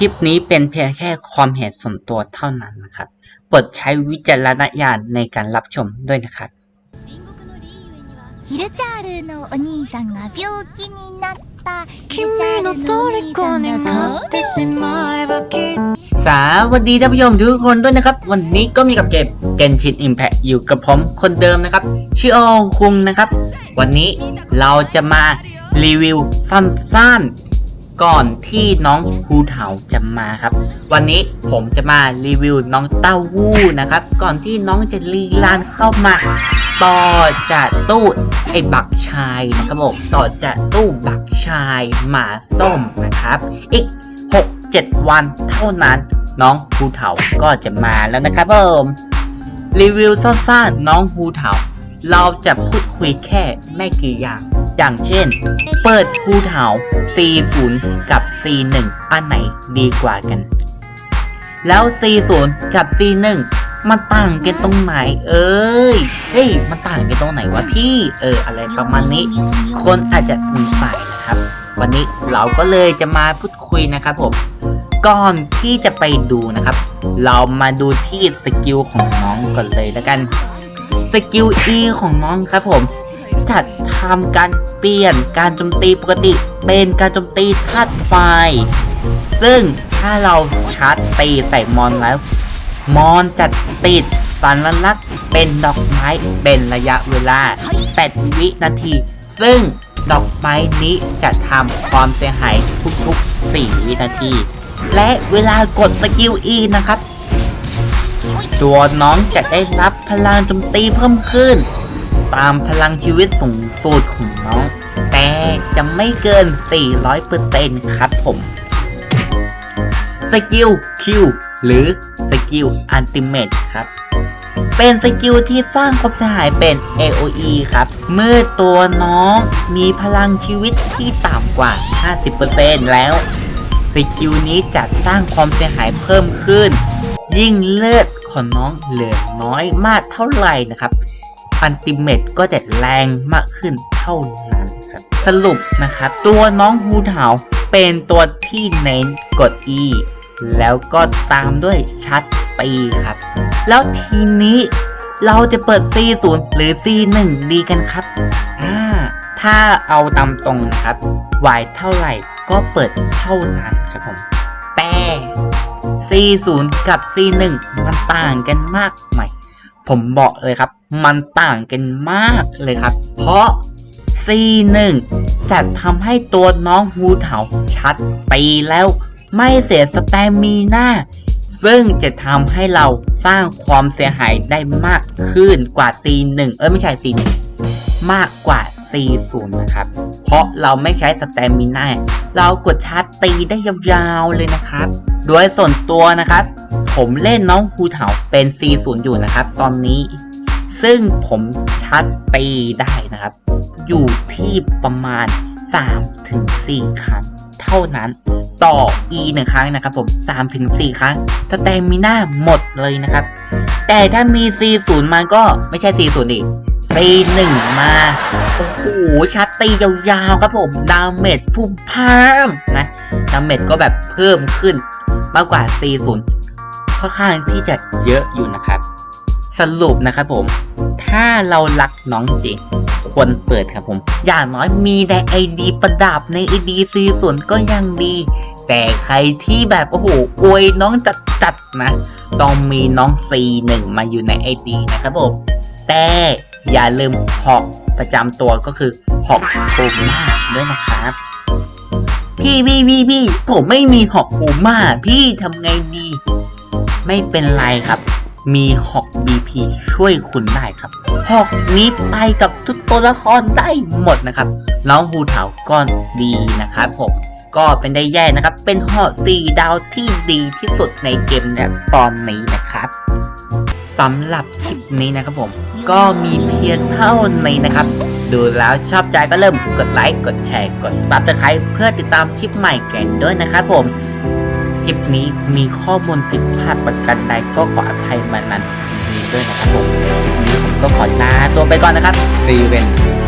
ลิปนี้เป็นเพียงแค่ความเห็นส่วนตัวเท่านั้นนะครับโปรดใช้วิจารณญาณในการรับชมด้วยนะครับ ヒルチャールのお兄さんが病気になった君の虜になってしまえばきっと สวัสดีท่านผู้ชมทุกคนด้วยนะครับ วันนี้ก็มีกับเกม Genshin Impact อยู่กับผมคนเดิมนะครับ ชื่อโอคุงนะครับ วันนี้เราจะมารีวิวสั้นๆ ก่อนที่น้องภูเถาจะมาครับ วันนี้ผมจะมารีวิวน้องเต้าหู้นะครับ ก่อนที่น้องจะลีลานเข้ามาต่อจากตู้ไอ้บักชายนะครับผมต่อจากตู้บักชายหมาส้มนะครับ อีก 6-7 วันเท่านั้นน้องภูเถาก็จะมาแล้วนะครับผมรีวิวสั้นๆน้องภูเถาเราจะพูดคุยแค่ไม่กี่อย่าง อย่างเช่น เปิดภูเถา C0 กับ C1 อันไหนดีกว่ากัน แล้ว C0 กับ C1 มันต่างกันตรงไหน เอ้ย เฮ้ย มันต่างกันตรงไหนวะพี่ เออ อะไรประมาณนี้ คนอาจจะสงสัยนะครับ วันนี้เราก็เลยจะมาพูดคุยนะครับผม ก่อนที่จะไปดูนะครับ เรามาดูที่สกิลของน้องก่อนเลยแล้วกัน สกิล E ของน้องครับผม จะทำการเปลี่ยนการโจมตีปกติเป็นการโจมตีธาตุไฟ ซึ่งถ้าเราชาร์จตีใส่มอนแล้ว มอนจะติดสัญลักษณ์เป็นดอกไม้เป็นระยะเวลา 8 วินาที ซึ่งดอกไม้นี้จะทำความเสียหายทุกๆ 4 วินาที และเวลากดสกิล E นะครับ ตัวน้องจะได้รับพลังโจมตีเพิ่มขึ้น ตามพลังชีวิตสูงสุดของน้อง แต่จะไม่เกิน 400%ครับผม สกิล Q หรือสกิลอันติเมตครับ เป็นสกิลที่สร้างความเสียหายเป็น AOE ครับ เมื่อตัวน้องมีพลังชีวิตที่ต่ำกว่า 50%แล้วสกิลนี้จะสร้างความเสียหายเพิ่มขึ้น ยิ่งเลือดของน้องเหลือน้อยมากเท่าไหร่นะครับ อันติเมตก็จะแรงมากขึ้นเท่านั้นครับ สรุปนะครับตัวน้องฮูเถาเป็นตัวที่เน้นกด E แล้วก็ตามด้วยชัดปีครับ แล้วทีนี้เราจะเปิด C0 หรือ C1 ดีกันครับอ่าถ้าเอาตามตรงนะครับ Y เท่าไหร่ก็เปิดเท่านั้นครับผมแต่ C0 กับ C1 มันต่างกันมากไหม ผมบอกเลยครับ มันต่างกันมากเลยครับ เพราะ C1 จะทำให้ตัวน้องฮูเถาชัดปีแล้ว ไม่เสียสแตมิน่าซึ่งจะทำให้เราสร้างความเสียหายได้มากขึ้นกว่า C1 เออไม่ใช่ C1 มากกว่า C0 นะครับ เพราะเราไม่ใช้สแตมิน่าเรากดชาร์จตีได้ยาวๆเลยนะครับ โดยส่วนตัวนะครับ ผมเล่นน้องฮูเถาเป็น C0 อยู่นะครับ ตอนนี้ ซึ่งผมชาร์จตีได้นะครับ อยู่ที่ประมาณ 3-4 ครั้ง เท่านั้นต่อ E หนึ่งครั้งนะครับผม 3-4 ครั้งสแตมิน่าหมดเลยนะครับ แต่ถ้ามี C0 มาก็ไม่ใช่ C0 อีก C1 มา โอ้โหชัดตียาวๆครับผม ดาเมจพุ่งพามนะ ดาเมจก็แบบเพิ่มขึ้นมากกว่า C0 ค่อนข้างที่จะเยอะอยู่นะครับ สรุปนะครับผม ถ้าเรารักน้องจริงควรเปิดครับผม อย่างน้อยมีในไอดีประดับในไอดีซีส่วนก็ยังดี แต่ใครที่แบบโอ้โหอวยน้องจัดจัดนะ ต้องมีน้อง C1 มาอยู่ในไอดีนะครับผม แต่อย่าลืมหอกประจำตัวก็คือหอกโคม่าด้วยนะครับ พี่พี่พี่พี่ผมไม่มีหอกโคม่าพี่ทำไงดี ไม่เป็นไรครับ มีหอก BP ช่วยคุณได้ครับหอกนี้ไปกับทุกตัวละครได้หมดนะครับน้องฮูเถาก็ดีนะครับผมก็เป็นได้แย่นะครับ เป็นหอกสี่ดาวที่ดีที่สุดในเกมนี่ยตอนนี้นะครับสำหรับคลิปนี้นะครับผม ก็มีเพียงเท่านี้นะครับ ดูแล้วชอบใจก็เริ่มกดไลค์ กดแชร์ กดซับสไครต์เพื่อติดตามคลิปใหม่กันด้วยนะครับผม คลิปนี้มีข้อมูลผิดพลาดประกันใดก็ขออภัยมานันนี้ด้วยนะครับผมคลิปนี้ผมก็ขอลาตัวไปก่อนนะครับ See you then